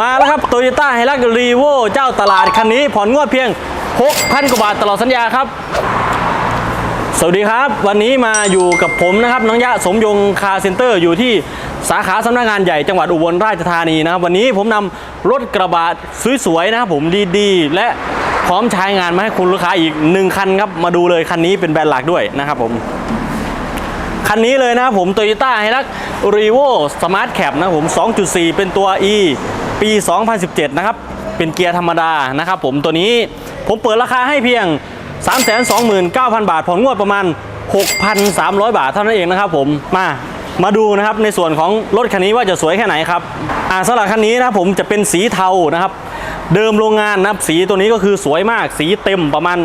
มาแล้วครับโตโยต้าไฮรักรีโวเจ้าตลาดคันนี้ผ่อนงวดเพียง 6,000 กว่าบาทตลอดสัญญาครับ สวัสดีครับ วันนี้มาอยู่กับผมนะครับ น้องยะสมยงคาเซ็นเตอร์อยู่ที่สาขาสำนักงานใหญ่จังหวัดอุบลราชธานีนะครับ วันนี้ผมนำรถกระบะสวยๆนะครับผมดีๆ และพร้อมใช้งานมาให้คุณลูกค้าอีกหนึ่งคันครับ มาดูเลยคันนี้เป็นแบรนด์หลักด้วยนะครับผมคันนี้เลยนะครับผม Toyota h i l u x r e v o Smart Cap นะครับผม 2.4 เป็นตัว E ปี 2017 นะครับ เป็นเกียร์ธรรมดานะครับผมตัวนี้ผมเปิดราคาให้เพียง 329,000 บาทผ่อนงวดประมาณ 6,300 บาทเท่านั้นเองนะครับผมมามาดูนะครับในส่วนของรถคันนี้ว่าจะสวยแค่ไหนครับอ่าสำหรับคันนี้นะครับผมจะเป็นสีเทานะครับ เดิมโรงงานนะครับสีตัวนี้ก็คือสวยมากสีเต็มประมาณ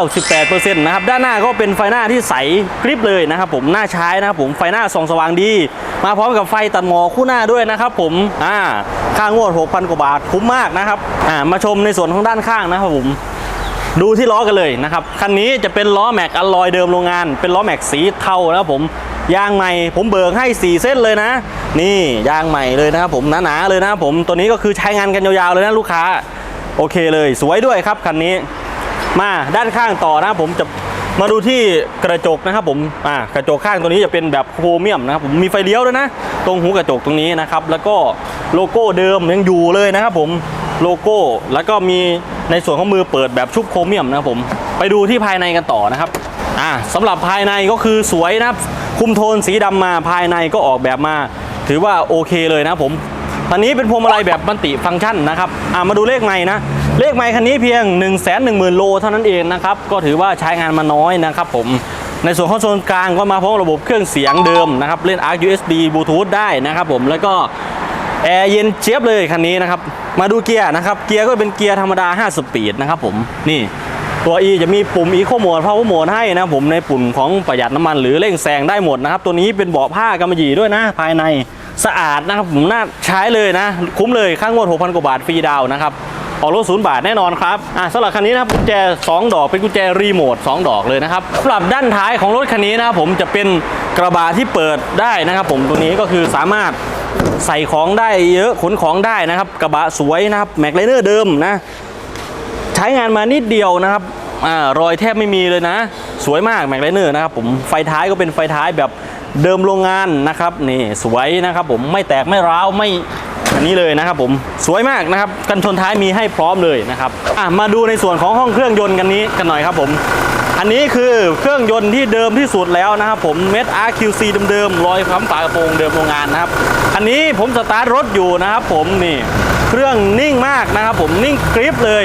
98%นะครับด้านหน้าก็เป็นไฟหน้าที่ใสกริบเลยนะครับผมหน้าใช้นะครับผมไฟหน้าส่องสว่างดี มาพร้อมกับไฟตัดหมอคู่หน้าด้วยนะครับผมอ่าค่างวด 6,000 กว่าบาทคุ้มมากนะครับอ่ามาชมในส่วนของด้านข้างนะครับผมดูที่ล้อกันเลยนะครับคันนี้จะเป็นล้อแม็กอลลอยเดิมโรงงาน เป็นล้อแม็กสีเทานะครับผมยางใหม่ ผมเบิกให้ 4 เส้นเลยนะ นี่ยางใหม่เลยนะครับผมหนาๆเลยนะครับผมตัวนี้ก็คือใช้งานกันยาวๆเลยนะลูกค้า โอเคเลยสวยด้วยครับคันนี้ มาด้านข้างต่อนะครับผมจะ มาดูที่กระจกนะครับผมอ่ากระจกข้างตัวนี้จะเป็นแบบโครเมียมนะครับผมมีไฟเลี้ยวด้วยนะ ตรงหูกระจกตรงนี้นะครับแล้วก็โลโก้เดิมยังอยู่เลยนะครับผมโลโก้แล้วก็มีในส่วนของมือเปิดแบบชุบโครเมียมนะครับผมไปดูที่ภายในกันต่อนะครับอ่าสำหรับภายในก็คือสวยนะครับคุมโทนสีดำมาภายในก็ออกแบบมา ถือว่าโอเคเลยนะครับผม คันนี้เป็นพวงมาลัยแบบมันติฟังก์ชันนะครับอ่ามาดูเลขใหม่นะ เลขใหม่คันนี้เพียง 1 1 0 0 0 0 โลเท่านั้นเองนะครับ ก็ถือว่าใช้งานมาน้อยนะครับผมในส่วนของโซนกลางก็มาพร้อมระบบเครื่องเสียงเดิมนะครับ เล่น ARC USB Bluetooth ได้นะครับผมแล้วก็แอร์เย็นเจี๊ยบเลยคันนี้นะครับ มาดูเกียร์นะครับ เกียร์ก็เป็นเกียร์ธรรมดา 5 สปีดนะครับผมนี่ตัว E จะมีปุ่ม Eco Mode Power Mode ให้นะผมในปุ่มของประหยัดน้ำมันหรือเร่งแซงได้หมดนะครับ ตัวนี้เป็นเบาะผ้ากำมะหยี่ด้วยนะภายใน สะอาดนะครับผมน่าใช้เลยนะ คุ้มเลยค่างวด6,000กว่าบาทฟรีดาวนะครับออกรถศูนย์บาทแน่นอนครับอะสำหรับคันนี้นะครับกุญแจ 2 ดอกเป็นกุญแจรีโมท 2 ดอกเลยนะครับสำหรับด้านท้ายของรถคันนี้นะครับผมจะเป็นกระบะที่เปิดได้นะครับ ผมตัวนี้ก็คือสามารถใส่ของได้เยอะขนของได้นะครับ กระบะสวยนะครับแม็กไลเนอร์เดิมนะใช้งานมานิดเดียวนะครับอารอยแทบไม่มีเลยนะ สวยมากแม็กไลเนอร์นะครับผมไฟท้ายก็เป็นไฟท้ายแบบ เดิมโรงงานนะครับนี่สวยนะครับผมไม่แตกไม่ร้าวไม่อันนี้เลยนะครับผมสวยมากนะครับกันชนท้ายมีให้พร้อมเลยนะครับอะมาดูในส่วนของห้องเครื่องยนต์กันนี้กันหน่อยครับผม อันนี้คือเครื่องยนต์ที่เดิมที่สุดแล้วนะครับผมเม็ด RQC เดิมๆรอยคำฝากระโปรงเดิมโรงงานนะครับอันนี้ผมสตาร์ทรถอยู่นะครับผมนี่เครื่องนิ่งมากนะครับผมนิ่งกริปเลย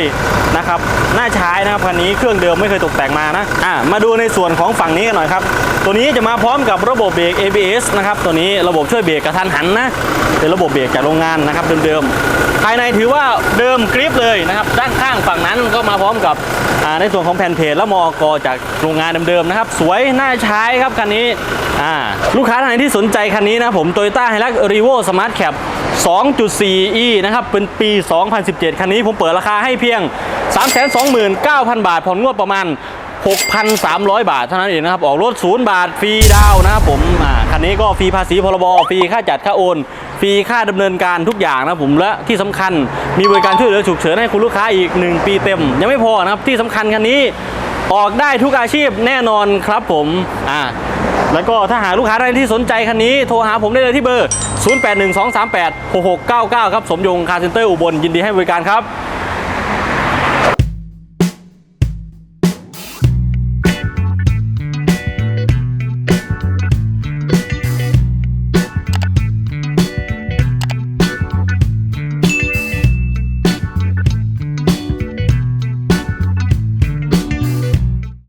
นะครับน่าใช้นะครับคันนี้เครื่องเดิมไม่เคยตกแต่งมานะอะมาดูในส่วนของฝั่งนี้กันหน่อยครับ ตัวนี้จะมาพร้อมกับระบบเบรก ABS นะครับตัวนี้ระบบช่วยเบรกกระทันหันนะเป็นระบบเบรกจากโรงงานนะครับเดิมๆภายในถือว่าเดิมกริปเลยนะครับด้านข้างฝั่งนั้นก็มาพร้อมกับ ในส่วนของแผ่นเพจและมอกจากโรงงานเดิมๆนะครับ สวยน่าใช้ครับคันนี้ลูกค้าท่านไหนที่สนใจคันนี้นะผม Toyota Hilux Revo Smart Cap 2.4e นะครับ เป็นปี 2017 คันนี้ผมเปิดราคาให้เพียง 329,000 บาทผ่อนงวดประมาณ 6,300 บาทเท่านั้นเองนะครับ ออกรถศูนย์บาทฟรีดาวน์นะครับผมอ่า คันนี้ก็ฟรีภาษีพรบฟรีค่าจัดค่าโอนฟรีค่าดำเนินการทุกอย่างนะผมและที่สำคัญมีบริการช่วยเหลือฉุกเฉินให้คุณลูกค้าอีก 1 ปีเต็ม ยังไม่พอนะครับที่สำคัญคันนี้ออกได้ทุกอาชีพแน่นอนครับผมอ่าแล้วก็ถ้าหาลูกค้าท่านที่สนใจคันนี้โทรหาผมได้เลยที่เบอร์ 0812386699 ครับ สมยงคาร์เซ็นเตอร์อุบลยินดีให้บริการครับ